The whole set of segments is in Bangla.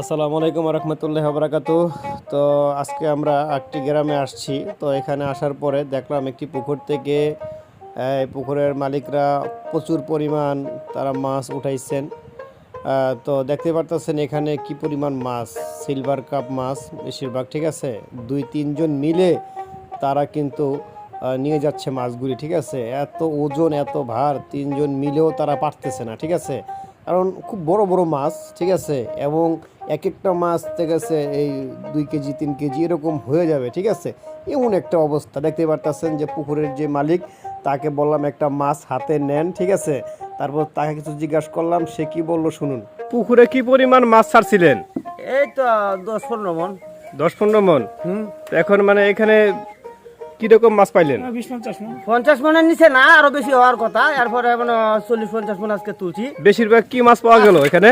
আসসালামু আলাইকুম রহমতুল্লাহ বরাকাতু তো আজকে আমরা একটি গ্রামে আসছি। তো এখানে আসার পরে দেখলাম একটি পুকুর থেকে পুকুরের মালিকরা প্রচুর পরিমাণ তারা মাছ উঠাইছেন। তো দেখতে পারতেছেন এখানে কি পরিমাণ মাছ সিলভার কাপ মাছ বেশিরভাগ, ঠিক আছে? দুই, তিনজন মিলে তারা কিন্তু নিয়ে যাচ্ছে মাছগুলি, ঠিক আছে? এত ওজন, এত ভার, তিনজন মিলেও তারা পারতেছে না, ঠিক আছে? কারণ খুব বড় বড় মাছ ঠিক আছে? এবং এক একটা মাছ ঠিক আছে এই দুই কেজি তিন কেজি এরকম হয়ে যাবে ঠিক আছে? এমন একটা অবস্থা। দেখতে পারতেছেন যে পুকুরের যে মালিক তাকে বললাম একটা মাছ হাতে নেন ঠিক আছে? তারপর তাকে কিছু জিজ্ঞাসা করলাম সে কি বলল শুনুন। পুকুরে কি পরিমাণ মাছ ছাড়ছিলেন? এই তো দশ পনেরো মন। দশ পনেরো মন? এখন মানে এখানে কীরকম মাছ পাইলেন? পঞ্চাশ মনের নিচে না আরও বেশি হওয়ার কথা। এরপরে মানে চল্লিশ পঞ্চাশ মন আজকে তুলছি। বেশিরভাগ কি মাছ পাওয়া গেল এখানে?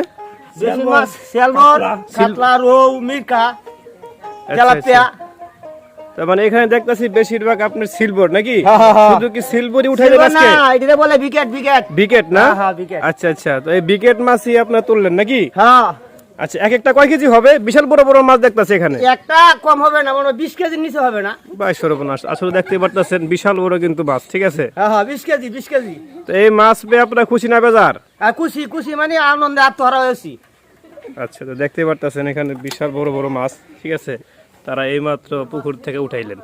আচ্ছা, তেলাপিয়া। তার মানে এখানে দেখতেছি বেশিরভাগ আপনার সিলভার নাকি। শুধু কি সিলভারই সিলভার না এটা বলে বিকেট বিকেট। বিকেট না? হ্যাঁ, হ্যাঁ, বিকেট। আচ্ছা আচ্ছা। তো এই বিকেট মাছই আপনার তুললেন নাকি? হ্যাঁ। আচ্ছা এক একটা কয় কেজি হবে? বিশাল বড় বড় মাছ দেখতেছি এখানে। একটা কম হবে না মানে বিশ কেজির নিচে হবে না। বাইশ সর্বনাশ। আসলে দেখতে পারতেছেন বিশাল বড় কিন্তু মাছ ঠিক আছে? হ্যাঁ হ্যাঁ বিশ কেজি বিশ কেজি। তো এই মাছ পেয়ে আপনার খুশি না বেজার? আর খুশি খুশি মানে আনন্দে আত্মহারা হয়েছি। আচ্ছা তো দেখতে পারতেছেন এখানে বিশাল বড় বড় মাছ ঠিক আছে? তারা এইমাত্র পুকুর থেকে উঠাইলেন।